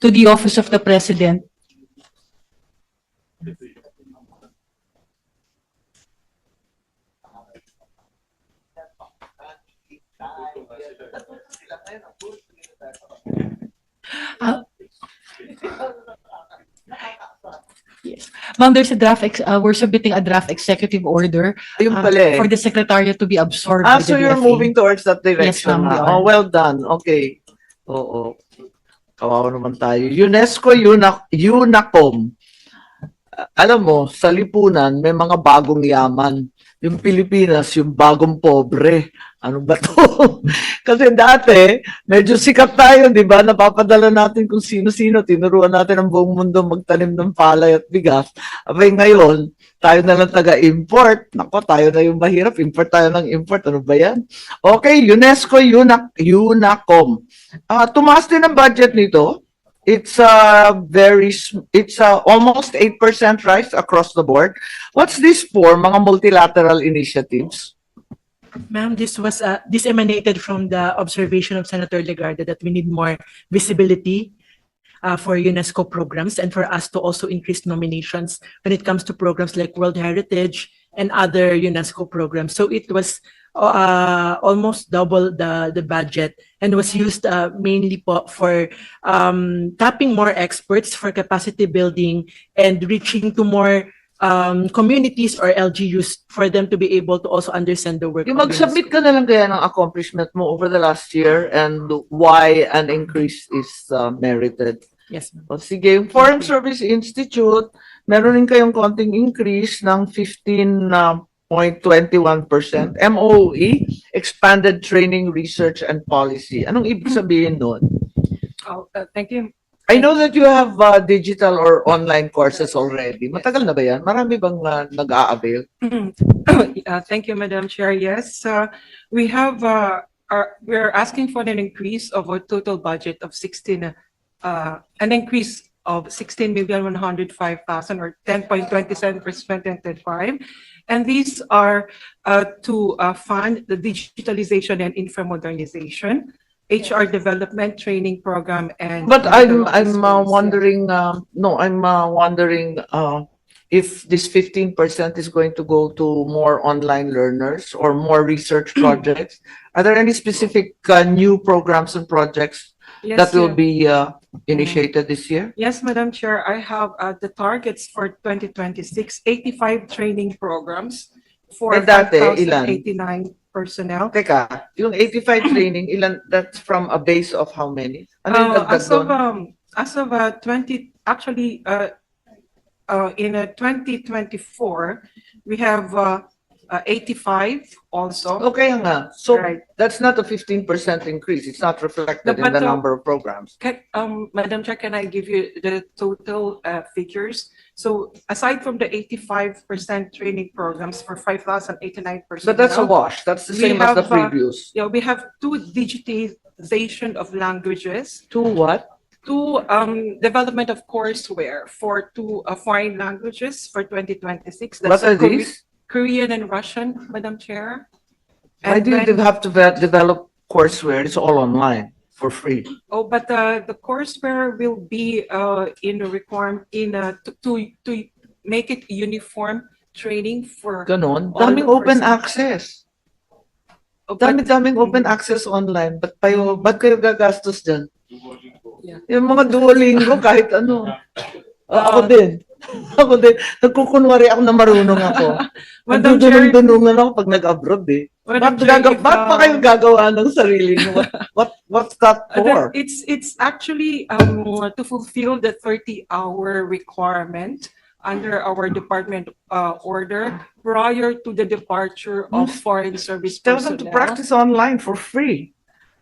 to the Office of the President. Yes. Ma'am, there's a draft, ex- uh, we're submitting a draft executive order Ayun uh, pala eh. for the Secretariat to be absorbed. Ah, by so the you're DFA. moving towards that direction ma'am, we na. are. Oh, well done. Okay. Oo. Kawawa naman tayo. UNESCO, Una, UNACOM. Alam mo, sa lipunan, may mga bagong yaman. Yung Pilipinas, yung bagong pobre. Ano ba to? Kasi dati, medyo sikat tayo, di ba? Napapadala natin kung sino-sino. Tinuruan natin ang buong mundo magtanim ng palay at bigas. Abay ngayon, tayo na lang taga-import. Nako, tayo na yung mahirap. Import tayo ng import. Ano ba yan? Okay, UNESCO, UNAC, UNACOM. Ah, tumaas din ang budget nito. It's a very, it's a almost 8% rise across the board. What's this for? Mga multilateral initiatives? Ma'am, this was, uh, this emanated from the observation of Senator Legarda that we need more visibility uh, for UNESCO programs and for us to also increase nominations when it comes to programs like World Heritage and other UNESCO programs. So it was uh, almost double the, the budget and was used uh, mainly po for um, tapping more experts for capacity building and reaching to more um, communities or LGUs for them to be able to also understand the work. Yung mag-submit ka na lang kaya ng accomplishment mo over the last year and why an increase is uh, merited. Yes, ma'am. O sige, yung Foreign Service Institute, meron rin kayong konting increase ng 15.21%. MOE, Expanded Training, Research and Policy. Anong ibig sabihin nun? Oh, uh, thank you. I know that you have uh, digital or online courses already. Matagal na ba yan? Marami bang uh, nag-a-avail? Uh, Thank you, Madam Chair. Yes, uh, we have, uh, our- we're asking for an increase of a total budget of 16, uh, an increase of 16,105,000 or 10.27% for 2025. And these are uh, to uh, fund the digitalization and infra modernization, HR development training program, and. But I'm, I'm uh, wondering, uh, no, I'm uh, wondering uh, if this 15% is going to go to more online learners or more research projects. Are there any specific uh, new programs and projects Yes, that will be uh, initiated this year? Yes, Madam Chair, I have uh, the targets for 2026, 85 training programs for Eh, dati, ilan? 5,089 personnel. Teka, yung 85 training, ilan, that's from a base of how many? Ano yung Uh, dagdag As of, doon? um, as of uh, 20, actually, uh, uh, in uh, 2024, we have uh, uh, 85 also. Okay nga. So Right. that's not a 15% increase. It's not reflected in the number of programs. Can, um, Madam Chair, can I give you the total uh, figures? So aside from the 85% training programs for 5,089 personnel. But that's a wash. That's the We same as the have, uh, previous. Yeah, we have two digitization of languages, To what? two um development of courseware for two uh, foreign languages for 2026. What That's are Kore- these? Korean and Russian, Madam Chair. Why And do you then- have to ve- develop courseware? It's all online for free. Oh, but uh, the courseware will be uh in a requirement in a to to to make it uniform training for. Ganon. All Daming the open persons. access. Oh, but- Dami-daming open access online. Ba't kayo, ba't kayo gagastos dyan? Yeah. Yung mga Duolingo, kahit ano. Ah, ako Uh, din. Ako din. Nagkukunwari ako na marunong ako. Nagdudunong-dunungan ako pag nag-abroad eh. Ba't, gaga- ba't pa uh, kayo gagawa ng sarili nyo? What, what, what's that for? It's, it's actually um, to fulfill the 30-hour requirement under our department uh, order prior to the departure of foreign service Tell them to personnel. practice online for free.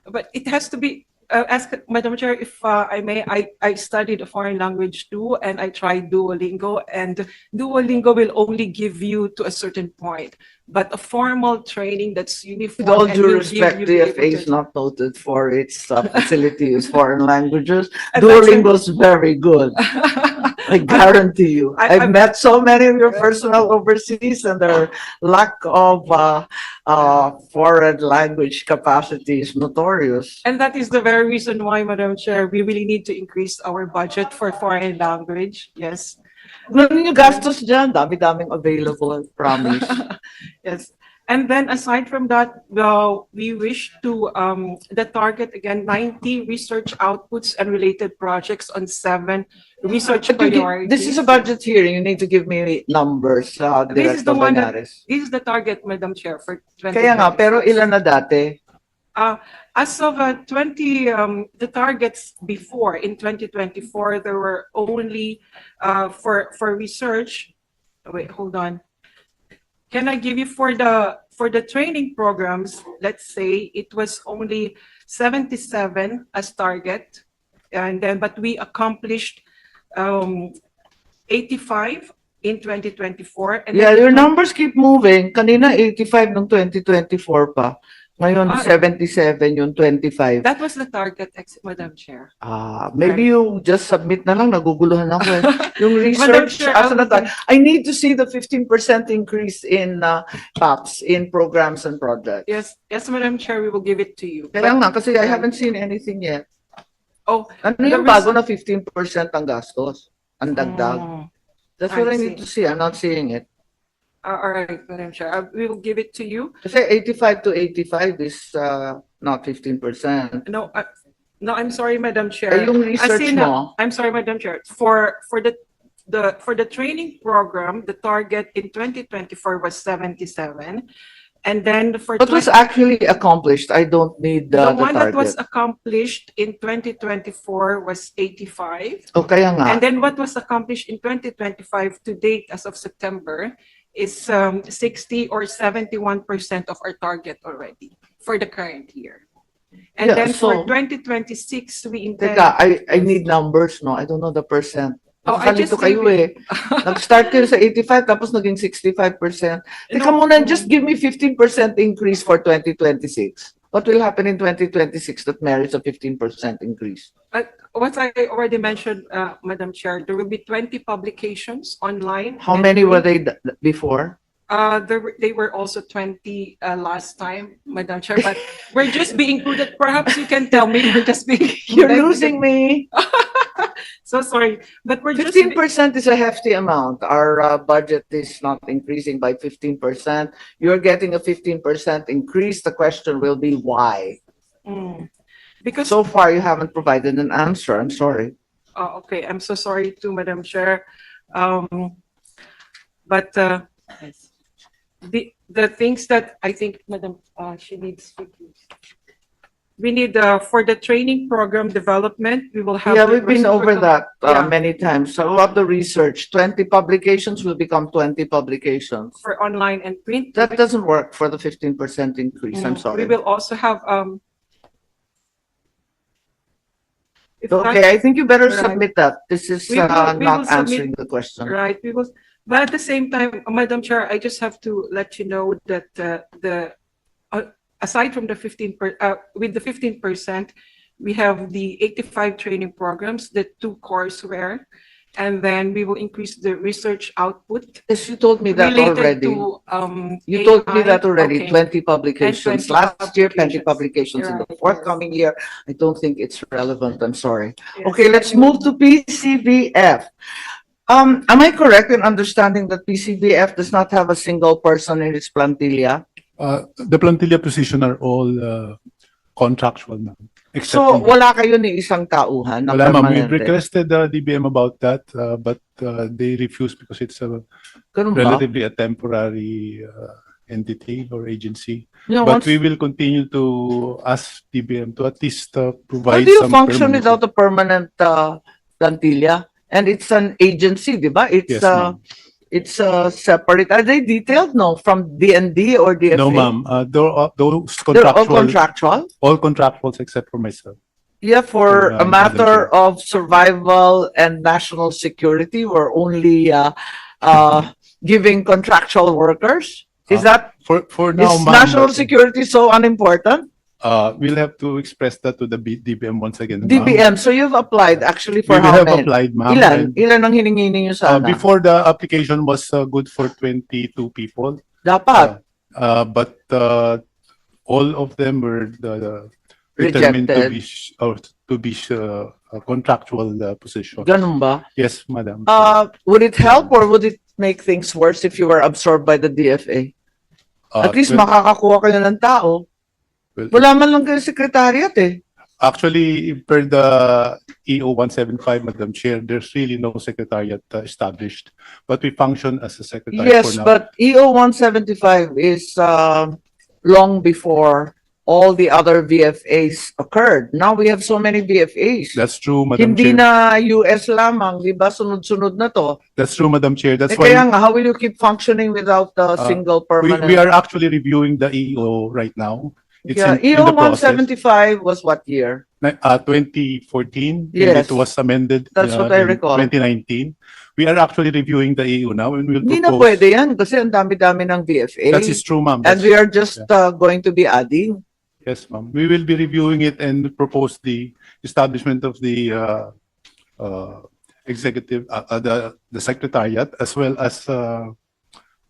But it has to be, uh, ask, Madam Chair, if uh, I may, I, I studied a foreign language too, and I tried Duolingo, and Duolingo will only give you to a certain point. But a formal training that's With all and due will give respect, you the DFA is to- not noted for its uh, facilities foreign languages. And that's a- Duolingo is very good. I guarantee you. I- I've met so many of your personnel overseas and their lack of, uh, uh, foreign language capacity is notorious. And that is the very reason why, Madam Chair, we really need to increase our budget for foreign language. Yes. Ano yung gastos dyan? Dami-daming available, promise. Yes. And then aside from that, uh, we wish to, um, the target again, ninety research outputs and related projects on seven research But you priorities. This is a budget hearing. You need to give me numbers, uh, This is Director the one that-. This is the target, Madam Chair, for twenty. Kaya nga, pero ilan na dati? As of uh, 20, um, the targets before, in 2024, there were only uh, for, for research, wait, hold on. Can I give you for the, for the training programs, let's say, it was only 77 as target. And then, but we accomplished um, 85 in 2024. and Yeah, then your numbers keep moving. Kanina 85 nung 2024 pa. Ngayon Ah. 77 yung 25. That was the target, ex- Madam Chair. Ah, maybe you just submit na lang, naguguluhan ako eh. Yung research, Chair, asa na I'll- tayo? I need to see the 15% increase in uh, PAPs, in programs and projects. Yes, yes, Madam Chair, we will give it to you. Kaya But- nga, kasi I haven't seen anything yet. Oh, Ano The yung bago na 15% ang gastos? Ang dagdag. mm, That's what I I need see. to see. I'm not seeing it. Uh, all right, Madam Chair, uh, we will give it to you. Kasi 85 to 85 is uh, not 15%. No, uh, no, I'm sorry, Madam Chair. Eh, yung As research in, uh, mo, I'm sorry, Madam Chair, for, for the, the, for the training program, the target in 2024 was 77. And then for. what was 20 actually accomplished? I don't need The uh, the one that was target. accomplished in 2024 was 85. O kaya nga. And then what was accomplished in 2025 to date as of September is um, 60 or 71% of our target already for the current year. And Yeah, then for so- 2026, we intend. Teka, I, I need numbers, no? I don't know the percent. Oh, I Kalito just kayo eh. Nag-start kayo sa 85 tapos naging 65%. Teka No. muna, just give me 15% increase for 2026. What will happen in 2026 that merits a 15% increase? What I already mentioned, uh, Madam Chair, there will be 20 publications online. How and many were they th- before? Uh, there, were- they were also 20 uh, last time, Madam Chair, but we're just being prudent. Perhaps you can tell me, we're just being. You're prudent. losing me. So sorry, but we're just. Fifteen percent is a hefty amount. Our uh, budget is not increasing by fifteen percent. You're getting a fifteen percent increase. The question will be why? Mm. Because, So far, you haven't provided an answer. I'm sorry. oh, okay, I'm so sorry to Madam Chair. Um, but, uh, the, the things that I think, Madam, uh, she needs to. We need, uh, for the training program development, we will have. Yeah, the we've been over reciprocal- that uh, Yeah. many times. So about the research, twenty publications will become twenty publications. For online and print. That doesn't work for the fifteen percent increase. I'm Mm, sorry. We will also have, um. if Okay, I think you better Right. submit that. This is We will- uh, we will not submit- answering the question. Right, we will, but at the same time, Madam Chair, I just have to let you know that uh, the, uh, aside from the fifteen per, uh, with the fifteen percent, we have the eighty-five training programs, the two courseware, and then we will increase the research output Yes, you told me that related already. to, um. You told me AI. that already, Okay. twenty publications. 20 Last year, twenty publications. publications. In the Right, forthcoming year, I don't think it's relevant. I'm sorry. Yes. Okay, let's move to PCBF. Um, am I correct in understanding that PCBF does not have a single person in its plantilla? Uh, the plantilla position are all uh, contractual now. Except So, in- wala kayo ni isang tauhan na wala ma'am, we permanente? requested uh, DBM about that, uh, but uh, they refused because it's a Ganun ba? relatively a temporary uh, entity or agency. You know, But once- we will continue to ask DBM to at least uh, How provide do you some function permanency. without a permanent uh, plantilla? And it's an agency, di ba? It's Yes, uh, ma'am. It's uh, separate. Are they detailed? No, from DND or DFA? No, ma'am. Uh, those are- those They're all contractual, contractual? all contractuals except for myself. Yeah, for Sure, a um, matter of survival and national security, we're only uh, uh, giving contractual workers? Is Uh, that, For, for is now, ma'am. national security so unimportant? Uh, we'll have to express that to the B- DBM once again. ma'am. DBM, so you've applied actually We for will how have many? applied, ma'am. Ilan? and, Ilan ang hiningi ninyo uh, sana? before the application was uh, good for 22 people. Dapat. Uh, but uh, all of them were the, the determined to Rejected. be sh- or to be sh- uh, a contractual uh, position. Ganun ba? Yes, madam. Uh, would it help or would it make things worse if you were absorbed by the DFA? Uh, At least well, makakakuha kayo ng tao. Well, Wala man lang kayo secretariat eh. Actually, per the EO 175, Madam Chair, there's really no secretariat uh, established, but we function as a secretariat Yes, for now. but EO 175 is uh, long before all the other VFAs occurred. Now we have so many VFAs. That's true, Madam Hindi Chair. na US lamang, di ba? Sunod-sunod na to. That's true, Madam Chair. That's Eh, kaya why nga, how will you keep functioning without the Uh, single we, permanent? we are actually reviewing the EO right now. It's Yeah, in, in EO the process. 175 was what year? Ni- Uh, 2014. and Yes. It was amended. That's uh, what I in recall. 2019. We are actually reviewing the EO now and we'll Hindi na propose. pwede yan kasi ang dami-dami ng VFA. That is true, ma'am. And That's- we are just uh, going to be adding. Yes, ma'am. We will be reviewing it and propose the establishment of the uh, uh, executive, uh, uh, the, the secretariat, as well as uh,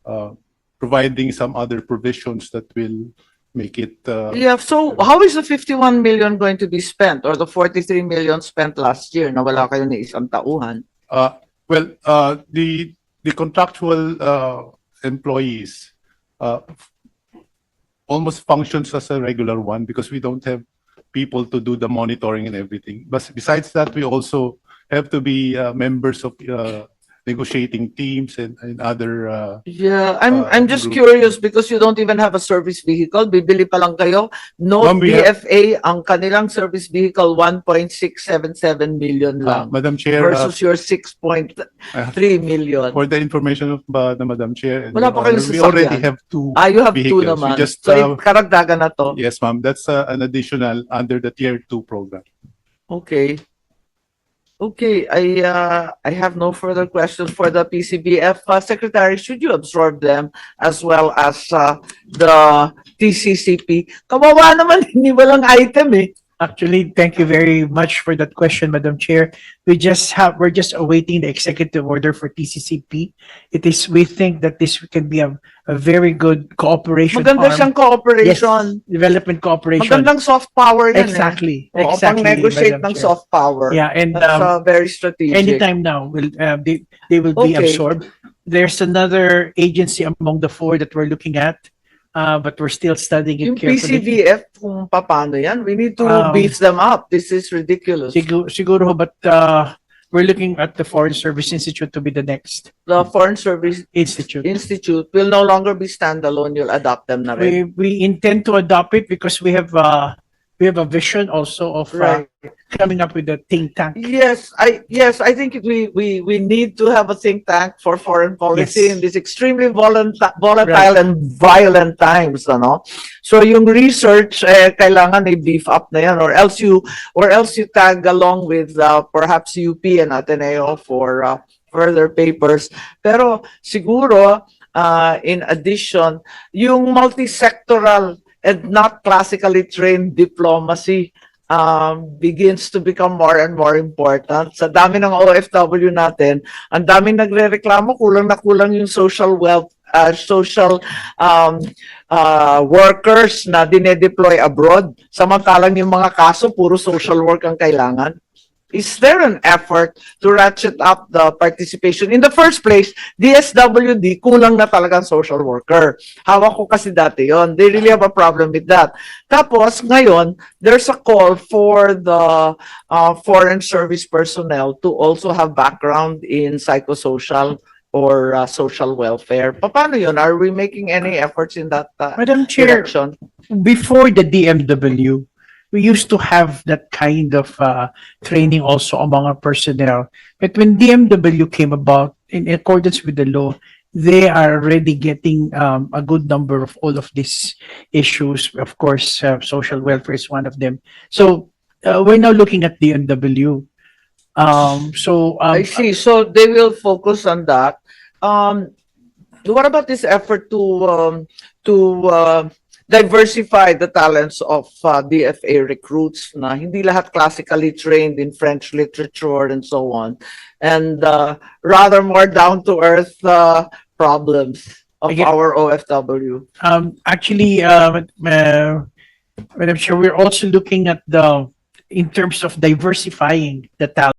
uh, providing some other provisions that will make it, uh, Yeah, so how is the 51 million going to be spent or the 43 million spent last year na wala kayo ni isang tauhan? uh, well, uh, the, the contractual uh, employees uh, almost functions as a regular one because we don't have people to do the monitoring and everything. But besides that, we also have to be uh, members of uh, negotiating teams and, and other. Uh, Yeah, I'm, Uh, I'm just group. curious because you don't even have a service vehicle. Bibili pa lang kayo. No Ma'am, we have- ang kanilang service vehicle 1.677 million uh, lang Madam Chair, uh, versus your 6.3 million. for the information of uh, the Madam Chair, and Wala Your pa kayong Honor, we already sasakyan. have two. Ah, you have two vehicles. We naman. just, So, uh, karagdagan na to. Yes, ma'am. That's uh, an additional under the Tier Two program. Okay. Okay, I, uh, I have no further questions for the PCBF. Uh, Secretary, should you absorb them as well as, uh, the TCCP? Kawawa naman, hindi walang item eh. Actually, thank you very much for that question, Madam Chair. We just have, we're just awaiting the executive order for TCCP. It is, we think that this can be a, a very good cooperation. Maganda arm. siyang Yes, cooperation. development cooperation. Magandang soft power yan eh. Exactly, Oo, exactly. pang-negotiate Madam ng Chair. soft power. Yeah, and That's um, uh, very strategic. anytime now, will, uh, they, they will be Okay. absorbed. There's another agency among the four that we're looking at, uh, but we're still studying Yung it carefully. PCBF, kung paano yan, we need to Um, beef them up. This is ridiculous. Siguro, siguro, but, uh, we're looking at the Foreign Service Institute to be the next The Foreign Service institute. Institute will no longer be standalone. You'll adopt them na rin. We, we intend to adopt it because we have, uh, we have a vision also of, uh, Right. coming up with a think tank. Yes, I, yes, I think we, we, we need to have a think tank for foreign policy Yes. in these extremely volatile, volatile and violent times, ano? So yung research, eh, kailangan i-beef up na yan or else you, or else you tag along with, uh, perhaps UP and Ateneo for, uh, further papers. Pero siguro, uh, in addition, yung multi-sectoral and not classically trained diplomacy um, begins to become more and more important. Sa dami ng OFW natin, ang daming nagre-reklamo, kulang na kulang yung social wealth, uh, social um, uh, workers na dinedeploy abroad. Samantalang yung mga kaso, puro social work ang kailangan. Is there an effort to ratchet up the participation? In the first place, DSWD, kulang na talagang social worker. Hawak ko kasi dati yon. They really have a problem with that. Tapos, ngayon, there's a call for the uh, foreign service personnel to also have background in psychosocial or uh, social welfare. Paano yun? Are we making any efforts in that uh, Madam Chair, direction? before the DMW, we used to have that kind of uh, training also among our personnel. But when DMW came about, in accordance with the law, they are already getting um, a good number of all of these issues. Of course, uh, social welfare is one of them. So uh, we're now looking at DMW. Um, so um, I see. So they will focus on that. Um, what about this effort to um, to uh, diversify the talents of uh, DFA recruits na hindi lahat classically trained in French literature and so on. And uh, rather more down-to-earth uh, problems of Again- our OFW. Um, actually, uh, uh, Madam Chair, we're also looking at the, in terms of diversifying the talent